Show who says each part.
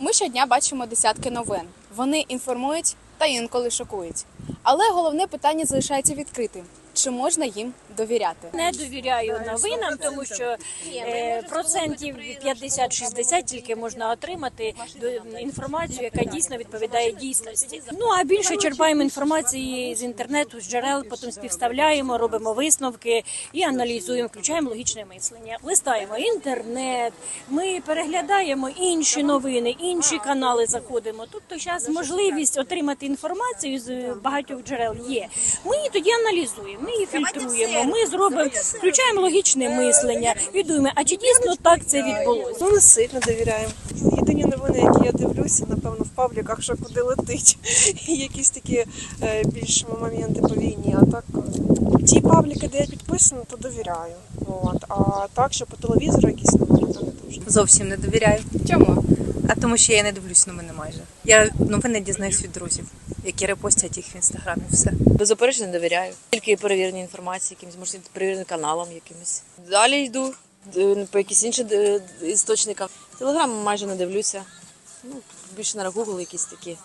Speaker 1: Ми щодня бачимо десятки новин. Вони інформують та інколи шокують. Але головне питання залишається відкритим: чи можна їм довіряти?
Speaker 2: Не довіряю новинам, тому що е, процентів 50-60 тільки можна отримати інформацію, яка дійсно відповідає дійсності. Ну а більше черпаємо інформації з інтернету, з джерел, потім співставляємо, робимо висновки і аналізуємо, включаємо логічне мислення. Листаємо інтернет, ми переглядаємо інші новини, інші канали заходимо. Тобто зараз можливість отримати інформацію з багатьох джерел є. Ми тоді аналізуємо, ми її фільтруємо. Ми зробимо, включаємо логічне мислення і думаємо, а чи дійсно так це відбулося?
Speaker 3: Ну, не сильно довіряємо. Єдині новини, які я дивлюся, напевно, в пабліках, що куди летить. І якісь такі е, більш моменти по війні. А так, е, ті пабліки, де я підписана, то довіряю. От. А так, що по телевізору якісь новини.
Speaker 4: Зовсім не довіряю.
Speaker 1: Чому?
Speaker 4: А тому що я не дивлюсь новини майже. Я новини дізнаюсь від друзів, які репостять їх в інстаграмі. Все.
Speaker 5: Беззаперечно довіряю. Тільки перевірені інформації, якимось, може, перевірені каналам якимось. Далі йду е, по якісь інші е, істочникам. Телеграм майже не дивлюся. Ну, більше на Google якісь такі.